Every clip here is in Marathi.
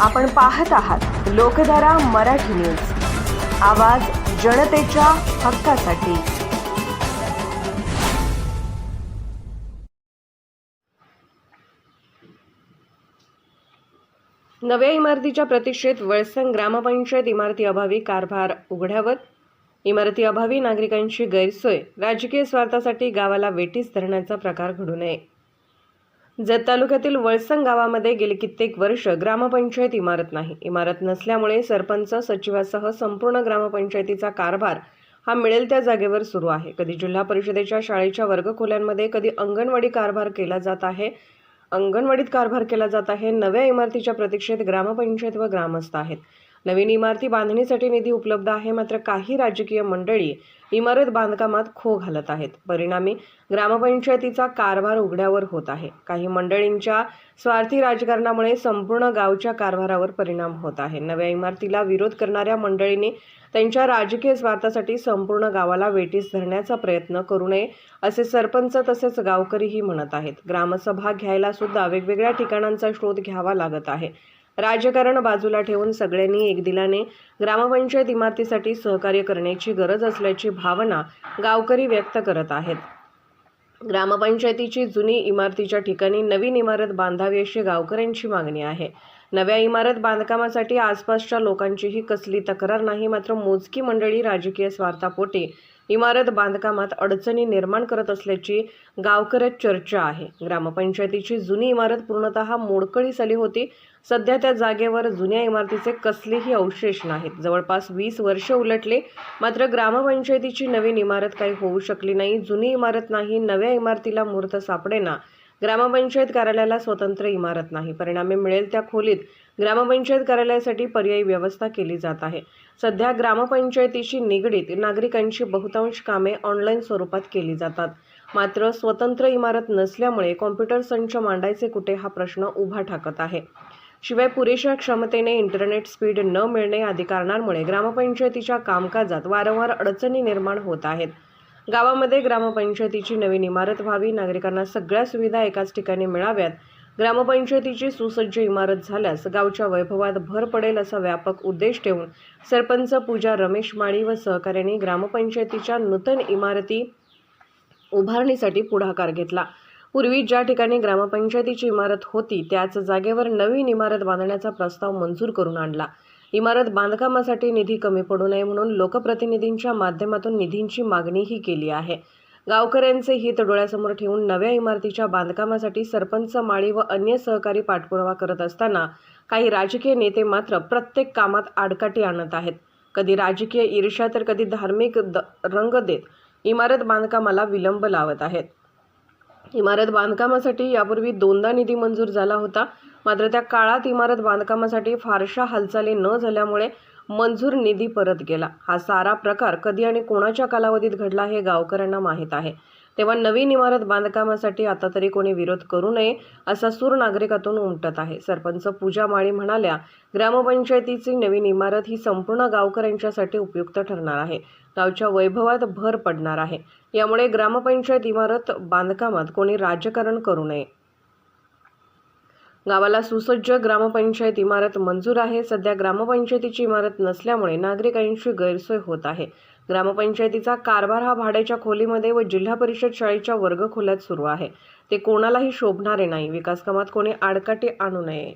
आपण पाहत आहात लोकधारा मराठी न्यूज. आवाज जनतेच्या हक्कासाठी. नव्या इमारतीच्या प्रतीक्षेत वळसंग ग्रामपंचायत इमारती अभावी कारभार उघड्यावर इमारती अभावी नागरिकांची गैरसोय. राजकीय स्वार्थासाठी गावाला वेटीस धरण्याचा प्रकार घडू नये. जत तालुक्यातील वळसंग गावामध्ये गेली कित्येक वर्ष ग्रामपंचायत इमारत नाही. इमारत नसल्यामुळे सरपंच सचिवासह संपूर्ण ग्रामपंचायतीचा कारभार हा मिळेल त्या जागेवर सुरू आहे. कधी जिल्हा परिषदेच्या शाळेच्या वर्गखोल्यांमध्ये कधी अंगणवाडी कारभार केला जात आहे. अंगणवाडीत कारभार केला जात आहे. नव्या इमारतीच्या प्रतीक्षेत ग्रामपंचायत व ग्रामस्थ आहेत. नवीन इमारती बांधणीसाठी निधी उपलब्ध आहे मात्र काही राजकीय मंडळी इमारत बांधकामात खो घालत आहेत. परिणामी ग्रामपंचायतीचा कारभार उघड्यावर होत आहे. काही मंडळींच्या स्वार्थी राजकारणामुळे संपूर्ण गावच्या कारभारावर परिणाम होत आहे. नव्या इमारतीला विरोध करणाऱ्या मंडळींनी त्यांच्या राजकीय स्वार्थासाठी संपूर्ण गावाला वेटीस धरण्याचा प्रयत्न करू नये असे सरपंच तसेच गावकरीही म्हणत आहेत. ग्रामसभा घ्यायला सुद्धा वेगवेगळ्या ठिकाणांचा शोध घ्यावा लागत आहे. राजकारण बाजूला ठेवून सगळ्यांनी एकदिलाने ग्रामपंचायत इमारतीसाठी सहकार्य करण्याची गरज असल्याची भावना गावकरी व्यक्त करत आहेत. ग्रामपंचायतीची जुनी इमारतीच्या ठिकाणी नवीन इमारत बांधावी अशी गावकऱ्यांची मागणी आहे. नव्या इमारत बांधकामासाठी आसपासच्या लोकांचीही कसली तक्रार नाही मात्र मोजकी मंडळी राजकीय स्वार्थापोटी इमारत बांधकामात अडचणी निर्माण करत असल्याची गावकऱ्यात चर्चा आहे. ग्रामपंचायतीची जुनी इमारत पूर्णतः मोडकळीस आली होती सध्या त्या जागेवर जुन्या इमारतीचे कसलेही अवशेष नाहीत. जवळपास वीस वर्ष उलटले मात्र ग्रामपंचायतीची नवीन इमारत काही होऊ शकली नाही जुनी इमारत नाही नव्या इमारतीला मुहूर्त सापडेना. ग्रामपंचायत कार्यालयाला स्वतंत्र इमारत नाही. परिणामी मिळेल त्या खोलीत ग्रामपंचायत कार्यालयासाठी पर्यायी व्यवस्था केली जात आहे. सध्या ग्रामपंचायतीशी निगडीत नागरिकांची बहुतांश कामे ऑनलाईन स्वरूपात केली जातात. मात्र स्वतंत्र इमारत नसल्यामुळे कॉम्प्युटर संच मांडायचे कुठे हा प्रश्न उभा ठाकत आहे. शिवाय पुरेशा क्षमतेने इंटरनेट स्पीड न मिळणे आदी कारणांमुळे ग्रामपंचायतीच्या कामकाजात वारंवार अडचणी निर्माण होत आहेत. गावामध्ये ग्रामपंचायतीची नवीन इमारत व्हावी नागरिकांना सगळ्या सुविधा एकाच ठिकाणी मिळाव्यात ग्रामपंचायतीची सुसज्ज इमारत झाल्यास गावच्या वैभवात भर पडेल असा व्यापक उद्देश ठेवून सरपंच पूजा रमेश माळी व सहकाऱ्यांनी ग्रामपंचायतीच्या नूतन इमारती उभारणीसाठी पुढाकार घेतला. पूर्वी ज्या ठिकाणी ग्रामपंचायतीची इमारत होती त्याच जागेवर नवीन इमारत बांधण्याचा प्रस्ताव मंजूर करून आणला. इमारत बांधकामासाठी निधी कमी पडू नये म्हणून लोकप्रतिनिधींच्या माध्यमातून निधींची मागणीही केली आहे. गावकऱ्यांचे हित डोळ्यासमोर ठेवून नव्या इमारतीच्या बांधकामासाठी सरपंच माळी व अन्य सहकारी पाठपुरावा करत असताना काही राजकीय नेते मात्र प्रत्येक कामात आडकाठी आणत आहेत. कधी राजकीय ईर्ष्या तर कधी धार्मिक द रंग देत इमारत बांधकामाला विलंब लावत आहेत. इमारत बांधकामासाठी यापूर्वी दोनदा निधी मंजूर झाला होता. मात्र त्या काळात इमारत बांधकामासाठी फारशा हालचाली न झाल्यामुळे मंजूर निधी परत गेला. हा सारा प्रकार कधी आणि कोणाच्या कालावधीत घडला हे गावकऱ्यांना माहीत आहे. तेव्हा नवीन इमारत बांधकामासाठी आता तरी कोणी विरोध करू नये असा सूर नागरिकातून उमटत आहे. सरपंच पूजा माळी म्हणाल्या ग्रामपंचायतीची नवीन इमारत ही संपूर्ण गावकऱ्यांच्यासाठी उपयुक्त ठरणार आहे. गावच्या वैभवात भर पडणार आहे. यामुळे ग्रामपंचायत इमारत बांधकामात कोणी राजकारण करू नये. गावाला सुसज्ज ग्रामपंचायत इमारत मंजूर आहे. सध्या ग्रामपंचायतीची इमारत नसल्यामुळे नागरिकांची गैरसोय होत आहे. ग्रामपंचायतीचा कारभार हा भाड्याच्या खोलीमध्ये व जिल्हा परिषद शाळेच्या वर्गखोल्यात सुरू आहे. ते कोणालाही शोभणारे नाही. विकास कामात कोणी आडकाठी आणू नये.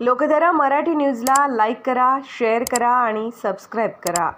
लोकधारा मराठी न्यूजला लाईक करा शेअर करा आणि सबस्क्राईब करा.